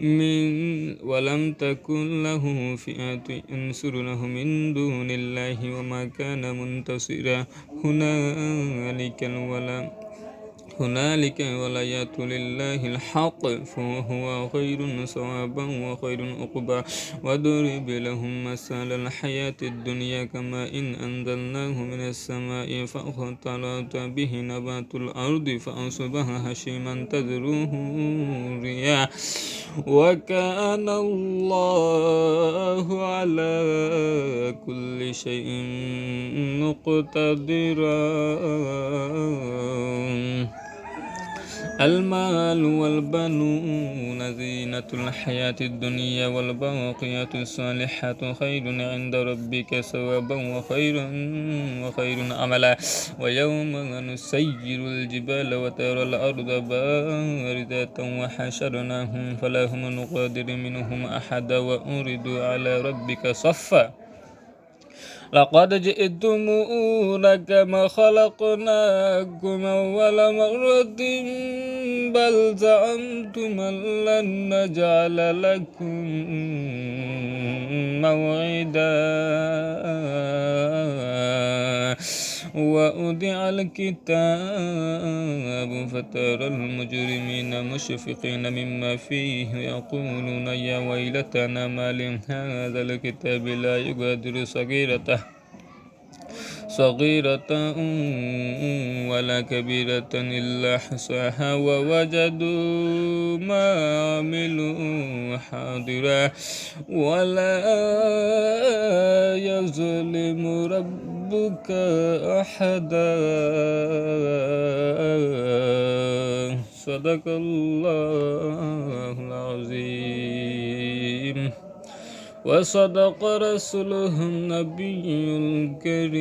من ولم تكن له فئة ينصرونه من دون الله وما كان منتصرا هنالك الولا هنالك الولايات لله الحق فهو خير صوابا وخير عقبا. واضرب لهم مثال الحياة الدنيا كما إن أنزلناه من السماء فاختلط به نبات الأرض فأصبح هشيما تذروه الرياح وكان الله على كل شيء مقتدرا. المال والبنون زينة الحياة الدنيا والباقيات الصالحات خير عند ربك ثوابا وخير وخير عملا ويوم نسير الجبال وترى الأرض باردة وحشرناهم فلا هم نقادر منهم أحدا وأردوا على ربك صفا. لقد جئتمونا كما خلقناكم أول مرة بل زعمتم أن لن نجعل لكم موعدا. وأودع الكتاب. فترى المجرمين مشفقين مما فيه يقولون يا ويلتنا ما لهذا الكتاب لا يغادر صغيرته صغيرة ولا كبيرة إلا حصاها ووجدوا ما عملوا حاضرا. ولا يظلم ربك أحدا صدق الله العظيم. وصدق رسوله النبي الكريم.